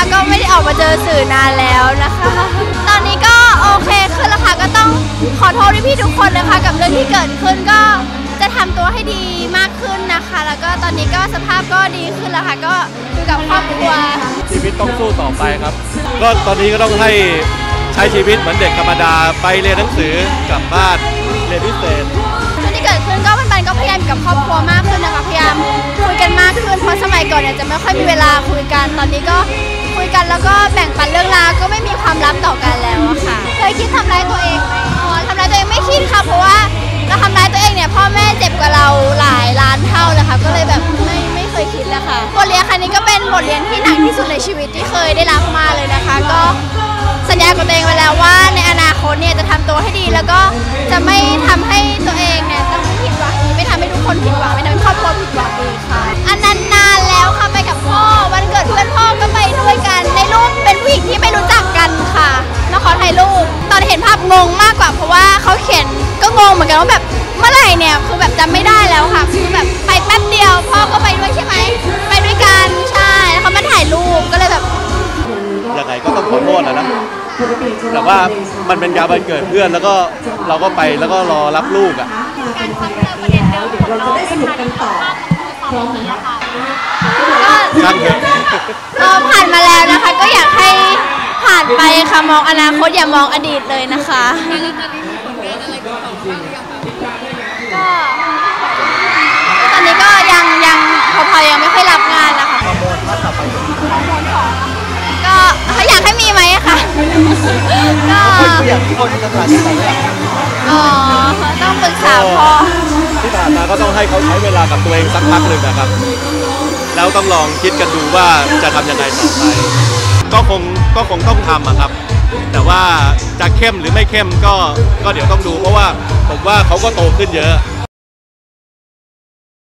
ออกมาเจอสื่อนานแล้วนะคะ ตอนนี้ก็โอเคขึ้นแล้วค่ะก็ต้องขอโทษพี่ๆทุกคนนะคะ กับเรื่องที่เกิดขึ้นก็จะทำตัวให้ดีมากขึ้นนะคะ แล้วก็ตอนนี้ก็สภาพก็ดีขึ้นแล้วค่ะ ก็อยู่กับครอบครัวชีวิตต้องสู้ต่อไปครับ ก็ตอนนี้ก็ต้องให้ใช้ชีวิตเหมือนเด็กธรรมดาไปเรียนหนังสือกลับบ้านเรียนพิเศษเรื่องที่เกิดขึ้นก็ปันๆก็พยายามอยู่กับครอบครัวมากขึ้นนะคะพยายามคุยกันมากขึ้นเพราะสมัยก่อนเนี่ยจะไม่ค่อยมีเวลาคุยกันตอนนี้ พ่อแม่เจ็บกว่าเราหลายล้านเท่าเลยค่ะก็เลยแบบไม่ไม่เคยคิดเลยค่ะบทเรียนครั้งนี้ก็เป็นบทเรียนที่หนักที่สุดในชีวิตที่เคยได้รับมาเลยนะคะ ก็สัญญากับตัวเองไว้แล้วว่าในอนาคตเนี่ยจะทำตัวให้ดี แล้วก็จะไม่ทำให้ตัวเองเนี่ยต้องผิดหวังไม่ทำให้ทุกคนผิดหวังไม่ทำให้ครอบครัวผิดหวังอีกค่ะ อันนั้นนานแล้วค่ะไปกับพ่อวันเกิดเพื่อนพ่อก็ไปด้วยกัน ในรูปเป็นผู้หญิงที่ไม่รู้จักกันค่ะมาขอถ่ายรูปตอนเห็นภาพงงมากกว่าเพราะว่าเขาเขียนก็งงเหมือนกันว่าแบบ เมื่อไหร่เนี่ยคือแบบจำไม่ได้แล้วค่ะ คือแบบไปแป๊บเดียวพ่อก็ไปด้วยใช่ไหมไปด้วยกันใช่แล้วเขามาถ่ายรูปก็เลยแบบ ยังไงก็ต้องขอโทษนะนะแต่ว่ามันเป็นการวันเกิดเพื่อนแล้วก็เราก็ไปแล้วก็รอรับลูกอะ การซ้ำเติมประเด็นเดิมของเราไม่ทันต่อสองนี้ค่ะช่างเถอะก็ผ่านมาแล้วนะคะ ก็อยากให้ผ่านไปค่ะมองอนาคตอย่ามองอดีตเลยนะคะ ก็อยากคนสถานที่ไหนอ๋อต้องปรึกษาพ่อที่ผ่านมาก็ต้องให้เขาใช้เวลากับตัวเองสักพักหนึ่งนะครับ แล้วต้องลองคิดกันดูว่าจะทำยังไงต่อไป ก็คงก็คงต้องทำอะครับ แต่ว่าจะเข้มหรือไม่เข้มก็ก็เดี๋ยวต้องดู เพราะว่าผมว่าเขาก็โตขึ้นเยอะ